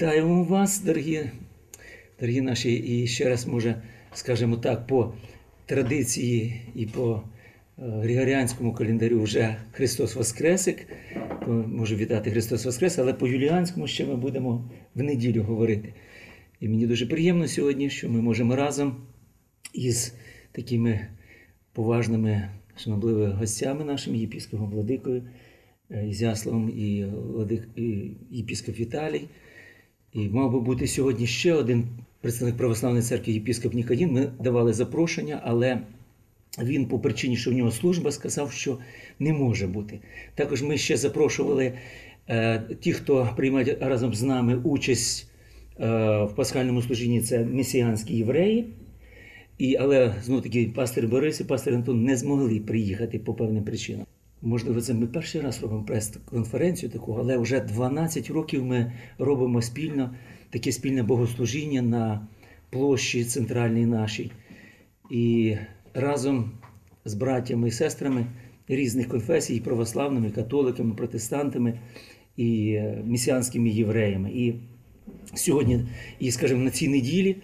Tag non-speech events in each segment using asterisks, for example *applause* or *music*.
Вітаємо вас, дорогі, дорогі наші, і ще раз, може, скажімо так, по традиції і по е, Григоріанському календарю вже Христос Воскресик. Можу вітати Христос Воскрес, але по Юліанському ще ми будемо в неділю говорити. І мені дуже приємно сьогодні, що ми можемо разом із такими поважними, шанобливими гостями нашим єпіскопом Владикою, е, Ізяславом і єпіскоп Віталій. І мав би бути сьогодні ще один представник Православної церкви єпіскоп Нікодін. Ми давали запрошення, але він, по причині, що в нього служба, сказав, що не може бути. Також ми ще запрошували е, ті, хто приймають разом з нами участь е, в пасхальному служінні, це месіанські євреї. І, але знову таки пастор Борис і пастор Антон не змогли приїхати по певним причинам. Можливо, це ми перший раз робимо прес-конференцію таку, але вже 12 років ми робимо спільно таке спільне богослужіння на площі центральній нашій. І разом з братями і сестрами різних конфесій, і православними, і католиками, і протестантами і е, месіанськими євреями. І сьогодні, і скажімо, на цій неділі,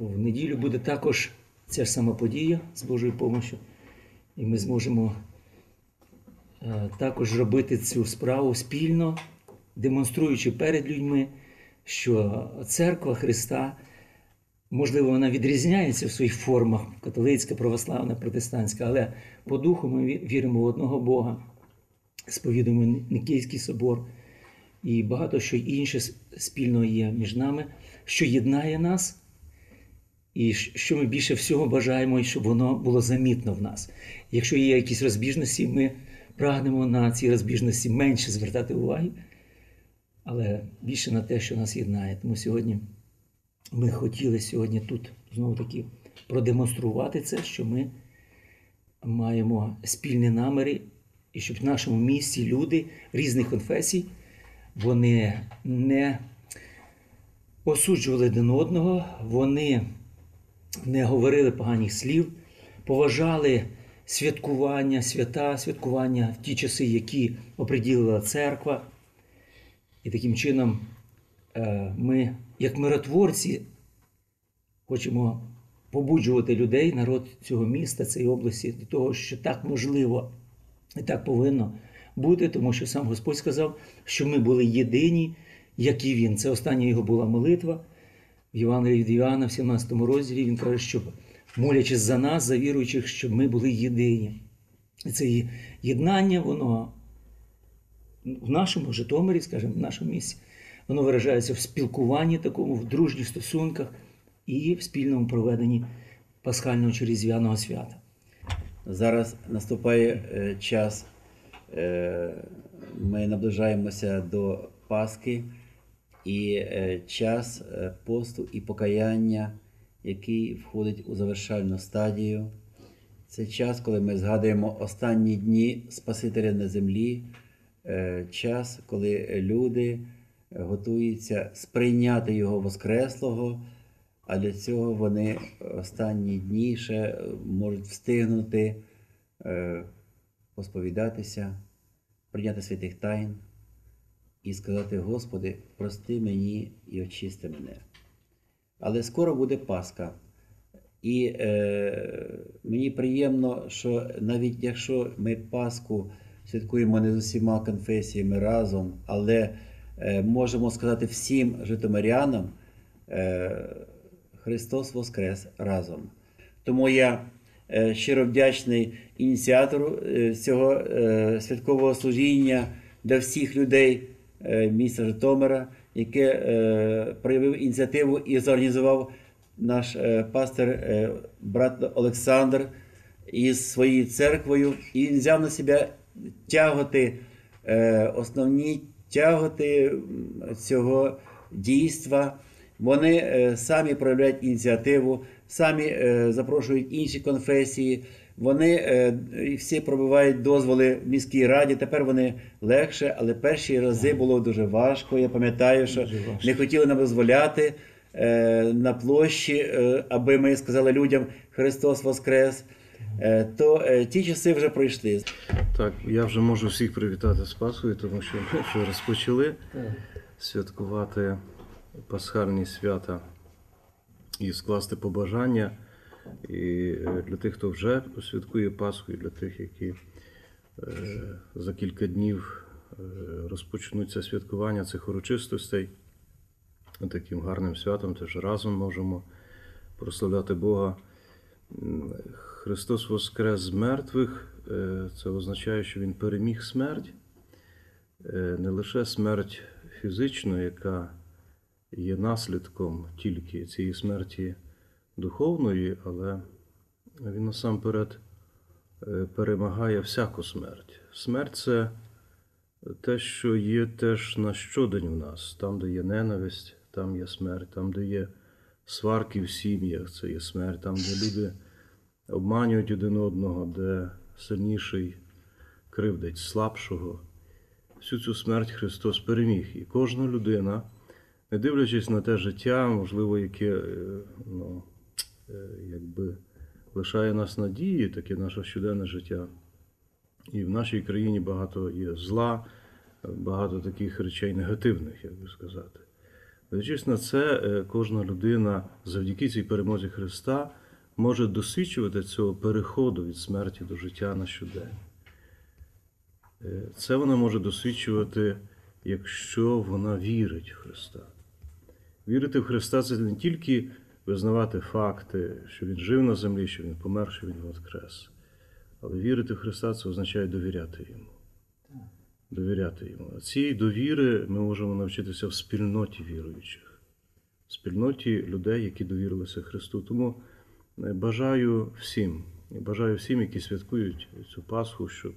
в неділю буде також ця ж сама подія з Божою допомогою. І ми зможемо також робити цю справу спільно, демонструючи перед людьми, що церква Христа, можливо, вона відрізняється в своїх формах, католицька, православна, протестантська, але по духу ми віримо в одного Бога, сповідуємо Никейський собор і багато що інше спільного є між нами, що єднає нас. І що ми більше всього бажаємо, щоб воно було замітно в нас. Якщо є якісь розбіжності, ми прагнемо на ці розбіжності менше звертати уваги, але більше на те, що нас єднає. Тому сьогодні ми хотіли сьогодні тут знову таки продемонструвати це, що ми маємо спільні наміри, і щоб в нашому місті люди різних конфесій вони не осуджували один одного, вони не говорили поганих слів, поважали святкування, свята, святкування в ті часи, які оприділила церква. І таким чином е, ми, як миротворці, хочемо побуджувати людей, народ цього міста, цієї області, до того, що так можливо і так повинно бути, тому що сам Господь сказав, що ми були єдині, як і Він. Це остання його була молитва в Євангелії від Іоанна, в 17 розділі. Він каже, що молячись за нас, за віруючих, щоб ми були єдині. І це єднання, воно в нашому Житомирі, скажімо, в нашому місці, воно виражається в спілкуванні такому, в дружніх стосунках і в спільному проведенні пасхального чи різдвяного свята. Зараз наступає е, час, е, ми наближаємося до Пасхи і е, час посту і покаяння, який входить у завершальну стадію. Це час, коли ми згадуємо останні дні Спасителя на землі, е, час, коли люди готуються сприйняти Його Воскреслого, а для цього вони останні дні ще можуть встигнути е, посповідатися, прийняти святих тайн і сказати: Господи, прости мені і очисти мене. Але скоро буде Пасха. І е, мені приємно, що навіть якщо ми Пасху святкуємо не з усіма конфесіями разом, але е, можемо сказати всім житомирянам, е, Христос Воскрес разом. Тому я е, щиро вдячний ініціатору е, цього е, святкового служіння для всіх людей е, міста Житомира, яке е, проявив ініціативу і зорганізував наш е, пастор е, брат Олександр із своєю церквою, і він взяв на себе тяготи, основні тяготи цього дійства. Вони самі проявляють ініціативу, самі запрошують інші конфесії. Вони е, всі пробивають дозволи в міській раді. Тепер вони легше, але перші рази було дуже важко. Я пам'ятаю, що не хотіли нам дозволяти е, на площі, е, аби ми сказали людям Христос Воскрес. то ті часи вже пройшли. Так, я вже можу всіх привітати з Пасхою, тому що ми вже розпочали святкувати пасхальні свята і скласти побажання. І е, для тих, хто вже святкує Пасху, і для тих, які е, за кілька днів е, розпочнуться святкування цих урочистостей. Таким гарним святом теж разом можемо прославляти Бога. Христос воскрес з мертвих. Це означає, що Він переміг смерть. Не лише смерть фізичну, яка є наслідком тільки цієї смерті духовної, але Він насамперед е, перемагає всяку смерть. Смерть це те, що є теж на щодень в нас. Там, де є ненависть, там є смерть, там, де є сварки в сім'ях, це є смерть, там, де люди обманюють один одного, де сильніший кривдить слабшого. Всю цю смерть Христос переміг. І кожна людина, не дивлячись на те життя, можливо, яке е, ну, якби лишає нас надії, таке наше щоденне життя. І в нашій країні багато є зла, багато таких речей негативних, як би сказати. Дивлячись на це, е, кожна людина завдяки цій перемозі Христа може досвідчувати цього переходу від смерті до життя на щодень. Е, Це вона може досвідчувати, якщо вона вірить в Христа. Вірити в Христа це не тільки визнавати факти, що Він жив на землі, що Він помер, що Він воскрес. Але вірити в Христа це означає довіряти Йому. Довіряти Йому. А цієї довіри ми можемо навчитися в спільноті віруючих, в спільноті людей, які довірилися Христу. Тому е, бажаю всім, бажаю всім, які святкують цю Пасху, щоб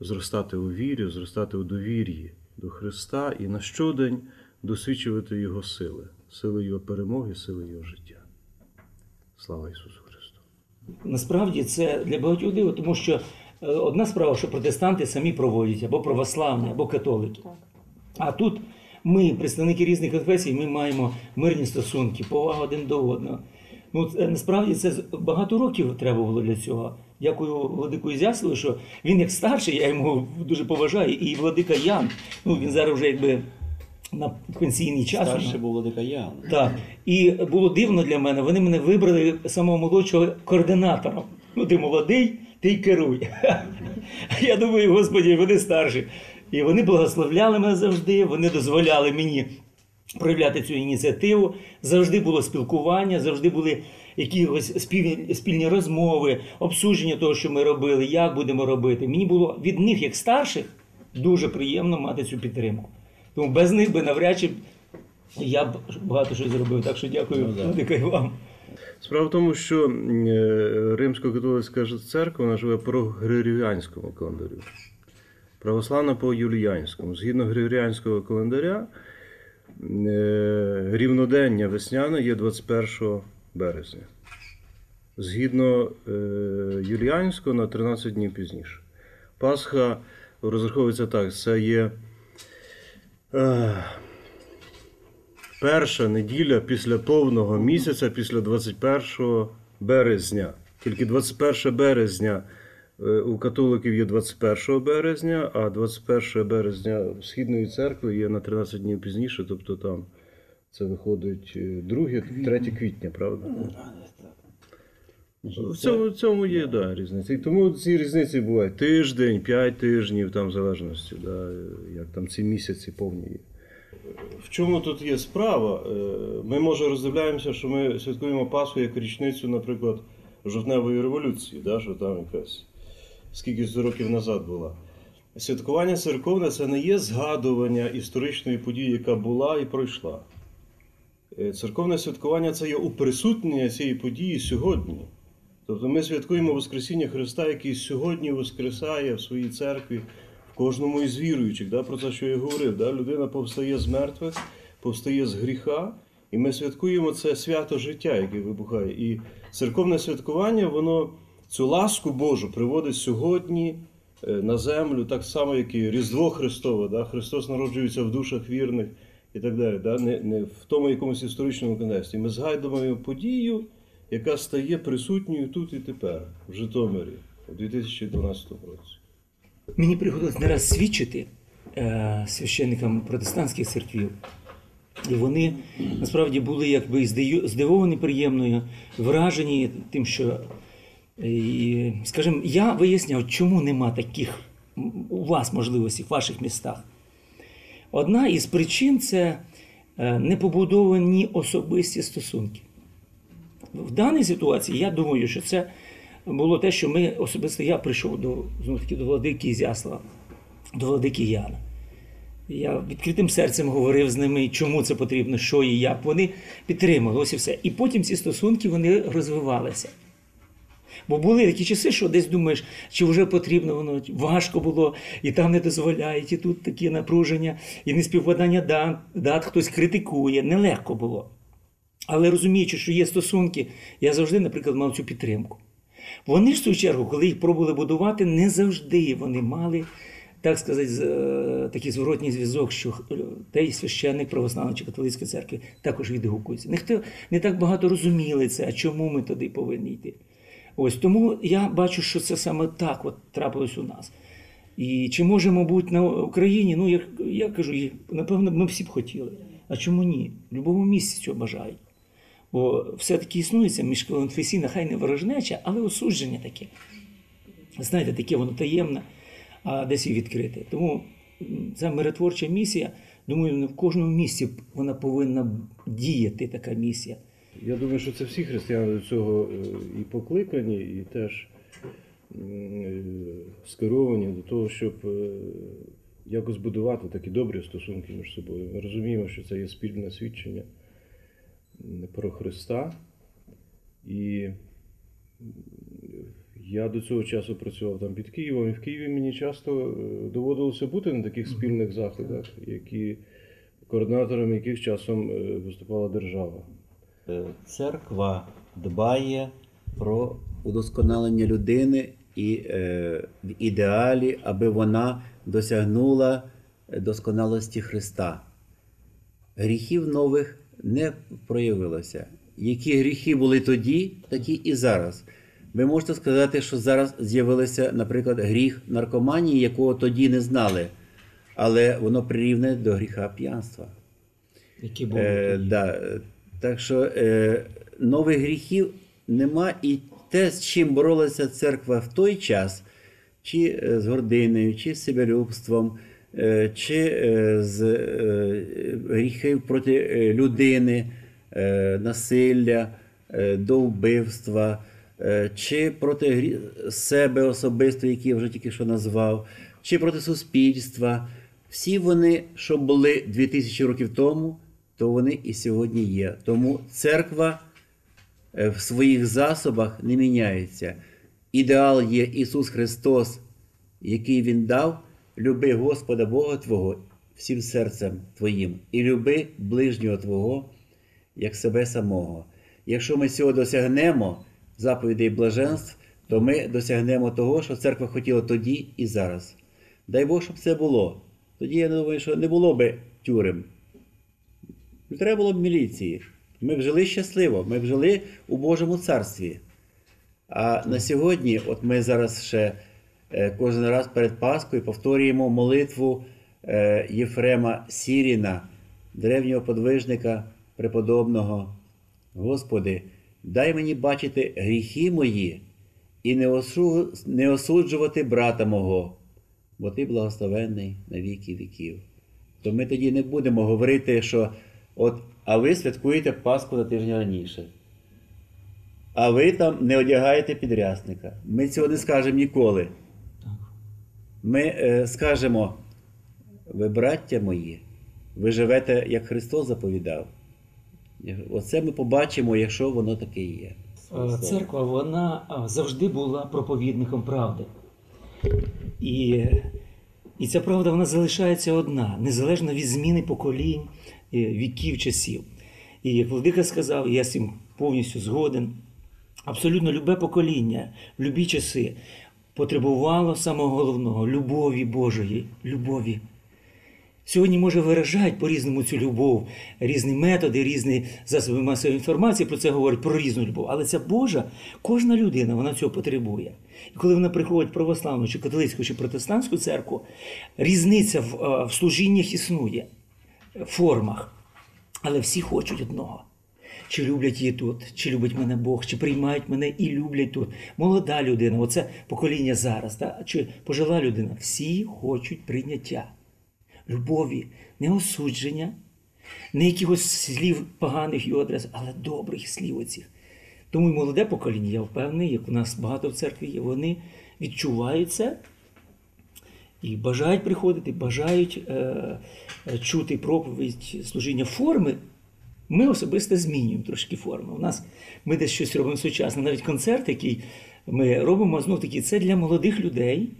зростати у вірі, зростати у довір'ї до Христа і на щодень досвідчувати Його сили, сили Його перемоги, сили Його життя. Слава Ісусу Христу! Насправді це для багатьох диво, тому що е, одна справа, що протестанти самі проводять, або православні, або католики. А тут ми, представники різних конфесій, ми маємо мирні стосунки, повагу один до одного. Ну, це, насправді це багато років треба було для цього. Дякую владику Ізяславу, що він як старший, я йому дуже поважаю, і владика Ян, ну він зараз вже якби на пенсійний час. Старший був Владика Ян. Так. І було дивно для мене. Вони мене вибрали самого молодшого координатором. Ну, ти молодий, ти й керуй. А *laughs* я думаю, господі, вони старші. І вони благословляли мене завжди, вони дозволяли мені проявляти цю ініціативу. Завжди було спілкування, завжди були якісь спільні, спільні розмови, обсудження того, що ми робили, як будемо робити. Мені було від них, як старших, дуже приємно мати цю підтримку. Тому без них би навряд чи я б багато що зробив. Так що дякую, Ну, да. Владика, і вам. Справа в тому, що е, Римсько-католицька церква вона живе по григоріанському календарю. Православна по юліянському. Згідно григоріанського календаря, е, рівнодення весняне є 21 березня. Згідно е, юліанського на 13 днів пізніше. Пасха розраховується так: це є. Е, перша неділя після повного місяця, після 21 березня. Тільки 21 березня е, у католиків є 21 березня, а 21 березня в Східної церкви є на 13 днів пізніше, тобто там це виходить 2-3 квітня, правда? В цьому, в цьому є да, різниця. І тому ці різниці бувають тиждень, 5 тижнів, там в залежності, да, як там ці місяці повні є. В чому тут є справа? Е, Ми, може, роздивляємося, що ми святкуємо Пасху як річницю, наприклад, жовтневої революції, да, що там якась скільки з років назад була. Святкування церковне це не є згадування історичної події, яка була і пройшла. Е, Церковне святкування це є уприсутнення цієї події сьогодні. Тобто ми святкуємо Воскресіння Христа, який сьогодні воскресає в своїй церкві в кожному із віруючих. Да? Про це, що я говорив, да? людина повстає з мертвих, повстає з гріха, і ми святкуємо це свято життя, яке вибухає. І церковне святкування, воно цю ласку Божу приводить сьогодні е, на землю, так само, як і Різдво Христове. Да? Христос народжується в душах вірних і так далі. Да? Не, не в тому якомусь історичному контексті. Ми згадуємо подію, яка стає присутньою тут і тепер, в Житомирі, у 2012 році. Мені приходилось не раз свідчити е, священникам протестантських церквів. І вони насправді були якби здивовані приємною, вражені тим, що, е, і, скажімо, я виясняв, чому нема таких у вас можливостей, в ваших містах. Одна із причин це е, непобудовані особисті стосунки. В даній ситуації я думаю, що це було те, що ми особисто я прийшов до знову таки до владики Ізяслава, до владики Яна. Я відкритим серцем говорив з ними, чому це потрібно, що і як. Вони підтримали, ось і все. І потім ці стосунки вони розвивалися. Бо були такі часи, що десь думаєш, чи вже потрібно, воно важко було, і там не дозволяють, і тут такі напруження, і неспівпадання дат, дат хтось критикує. Нелегко було. Але розуміючи, що є стосунки, я завжди, наприклад, мав цю підтримку. Вони в свою чергу, коли їх пробували будувати, не завжди вони мали, так сказати, е, такий зворотній зв'язок, що е, той священник православної чи католицької церкви також відгукується. Ніхто не так багато розуміли це, а чому ми туди повинні йти. Ось тому я бачу, що це саме так от трапилось у нас. І чи можемо бути на Україні? Ну, я, я кажу, напевно, ми всі б хотіли. А чому ні? В будь-якому місці цього бажають. Бо все-таки існує ця міжконфесійна, хай не ворожнеча, але осудження таке. Знаєте, таке воно таємне, а десь і відкрите. Тому ця миротворча місія, думаю, не в кожному місці вона повинна діяти, така місія. Я думаю, що це всі християни до цього е, і покликані, і теж е, скеровані до того, щоб е, якось будувати такі добрі стосунки між собою. Ми розуміємо, що це є спільне свідчення про Христа. І я до цього часу працював там під Києвом, і в Києві мені часто е, доводилося бути на таких спільних заходах, які координатором яких часом е, виступала держава. Е, Церква дбає про удосконалення людини і е, в ідеалі, аби вона досягнула досконалості Христа. Гріхів нових не проявилося. Які гріхи були тоді, такі і зараз. Ви можете сказати, що зараз з'явився, наприклад, гріх наркоманії, якого тоді не знали, але воно прирівне до гріха п'янства. Які були Е, тоді. да. Так що е, нових гріхів нема, і те, з чим боролася церква в той час, чи е, з гординою, чи з себелюбством, чи е, з е, гріхів проти е, людини, е, насилля, е, до вбивства, е, чи проти себе особисто, який я вже тільки що назвав, чи проти суспільства. Всі вони, що були 2000 років тому, то вони і сьогодні є. Тому церква е, в своїх засобах не міняється. Ідеал є Ісус Христос, який Він дав, люби Господа Бога Твого всім серцем Твоїм, і люби ближнього Твого, як себе самого. Якщо ми цього досягнемо, заповідей блаженств, то ми досягнемо того, що церква хотіла тоді і зараз. Дай Бог, щоб це було. Тоді я думаю, що не було би тюрем. Не треба було б міліції. Ми б жили щасливо, ми б жили у Божому царстві. А на сьогодні, от ми зараз ще кожен раз перед Пасхою повторюємо молитву е, Єфрема Сіріна, древнього подвижника преподобного. Господи, дай мені бачити гріхи мої і не осуджувати брата мого, бо ти благословенний на віки віків. То ми тоді не будемо говорити, що от, а ви святкуєте Пасху на тиждень раніше. А ви там не одягаєте підрясника. Ми цього не скажемо ніколи. Ми е, скажемо, ви, браття мої, ви живете, як Христос заповідав. Оце ми побачимо, якщо воно таке є. Е, Церква вона завжди була проповідником правди. І, і ця правда вона залишається одна, незалежно від зміни поколінь, е, віків, часів. І як Владика сказав, я з цим повністю згоден. Абсолютно любе покоління, любі часи потребувало самого головного любові Божої, любові. сьогодні може виражати по-різному цю любов, різні методи, різні засоби масової інформації про це говорять, про різну любов. Але ця Божа, кожна людина вона цього потребує. І коли вона приходить в православну, чи католицьку, чи протестантську церкву, різниця в, е, в служіннях існує, в формах. Але всі хочуть одного. Чи люблять її тут, чи любить мене Бог, чи приймають мене і люблять тут. Молода людина, оце покоління зараз, да? чи пожила людина. Всі хочуть прийняття, любові, не осудження, не якихось слів поганих і адрес, але добрих слів оцих. Тому і молоде покоління, я впевнений, як у нас багато в церкві є, вони відчувають це і бажають приходити, бажають е, е, чути проповідь служіння форми. Ми особисто змінюємо трошки форми. У нас ми десь щось робимо сучасне. Навіть концерт, який ми робимо, знов таки, це для молодих людей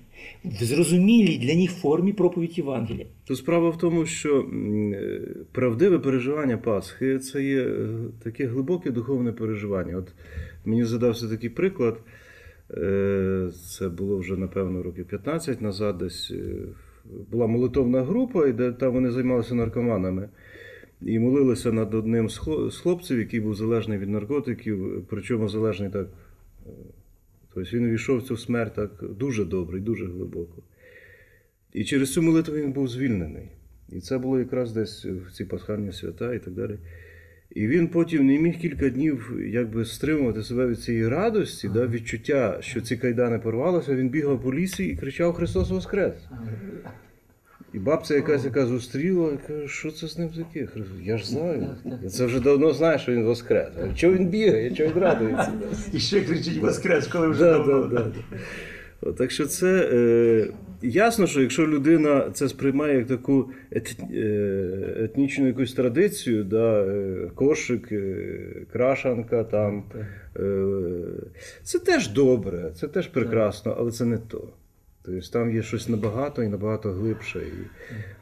в зрозумілій для них формі проповідь Євангелія. То справа в тому, що е, правдиве переживання Пасхи це є е, таке глибоке духовне переживання. От мені задався такий приклад. Е, Це було вже, напевно, років 15 назад. Десь була молитовна група, і де там вони займалися наркоманами. І молилися над одним з хлопців, який був залежний від наркотиків, причому залежний так. е, Тобто він увійшов в цю смерть так дуже добре і дуже глибоко. І через цю молитву він був звільнений. І це було якраз десь в ці пасхальні свята і так далі. І він потім не міг кілька днів якби стримувати себе від цієї радості, да, відчуття, що ці кайдани порвалися. Він бігав по лісі і кричав Христос Воскрес! І бабця якась, яка зустріла, каже, що це з ним таке? Я ж знаю. Я це вже давно знаю, що він воскрес. А Чого він бігає? Чого він радується? І ще кричить Воскрес, коли Да, да, да, да. От, Так що це е, ясно, що якщо людина це сприймає як таку ет, е, етнічну якусь традицію, да, е, кошик, е, крашанка, там, е, це теж добре, це теж прекрасно, але це не то. Тобто там є щось набагато і набагато глибше. І,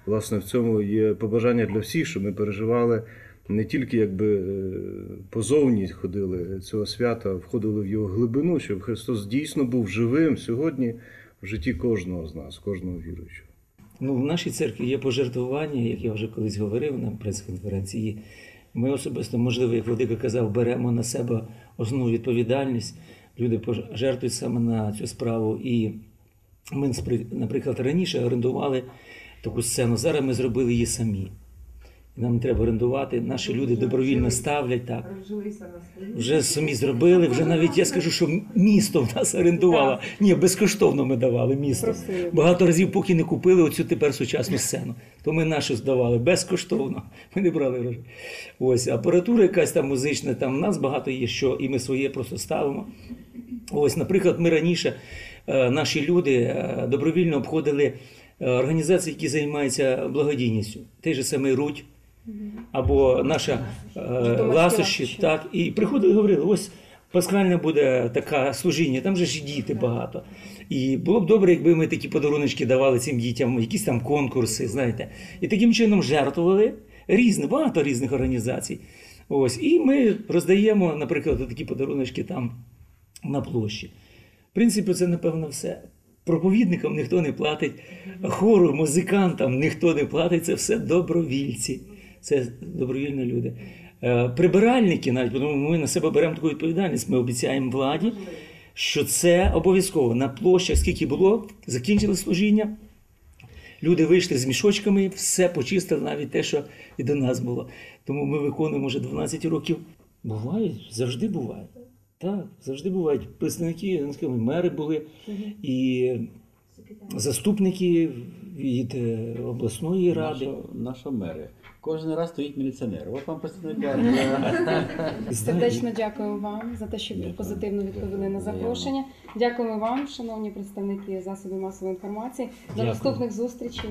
власне, в цьому є побажання для всіх, щоб ми переживали не тільки якби е, позовні ходили цього свята, входили в його глибину, щоб Христос дійсно був живим сьогодні в житті кожного з нас, кожного віруючого. Ну, в нашій церкві є пожертвування, як я вже колись говорив на прес-конференції. Ми особисто, можливо, як Владика казав, беремо на себе основну відповідальність. Люди пож- жертвують саме на цю справу. І ми, наприклад, раніше орендували таку сцену. Зараз ми зробили її самі. Нам не треба орендувати. Наші люди добровільно ставлять так. Вже самі зробили. Вже навіть я скажу, що місто в нас орендувало. Ні, безкоштовно ми давали місто. Багато разів, поки не купили оцю тепер сучасну сцену. То ми нашу здавали безкоштовно. Ми не брали грошей. Ось апаратура якась там музична, там в нас багато є що, і ми своє просто ставимо. Ось, наприклад, ми раніше е, наші люди е, добровільно обходили е, організації, які займаються благодійністю. Той же самий Рудь або наша е, ласощі. Так, і приходили і говорили, ось пасхальне буде таке служіння, там же ж і діти багато. І було б добре, якби ми такі подаруночки давали цим дітям, якісь там конкурси, знаєте. І таким чином жертвували різні, багато різних організацій. Ось, і ми роздаємо, наприклад, такі подаруночки там на площі. В принципі, це, напевно, все. Проповідникам ніхто не платить, хору, музикантам ніхто не платить, це все добровільці. Це добровільні люди. Е, Прибиральники навіть, тому ми на себе беремо таку відповідальність. Ми обіцяємо владі, що це обов'язково на площах, скільки було, закінчили служіння. Люди вийшли з мішочками, все почистили, навіть те, що і до нас було. Тому ми виконуємо вже 12 років. Буває, завжди буває. Так, завжди бувають. Представники, ну, мери були і заступники від е, обласної ради. Наша, наша мери. Кожен раз стоїть міліціонер. От вам представника. *laughs* Сердечно дякуємо вам за те, що ви позитивно відповіли на запрошення. Дякуємо вам, шановні представники засобів масової інформації. До Дякую. наступних зустрічей.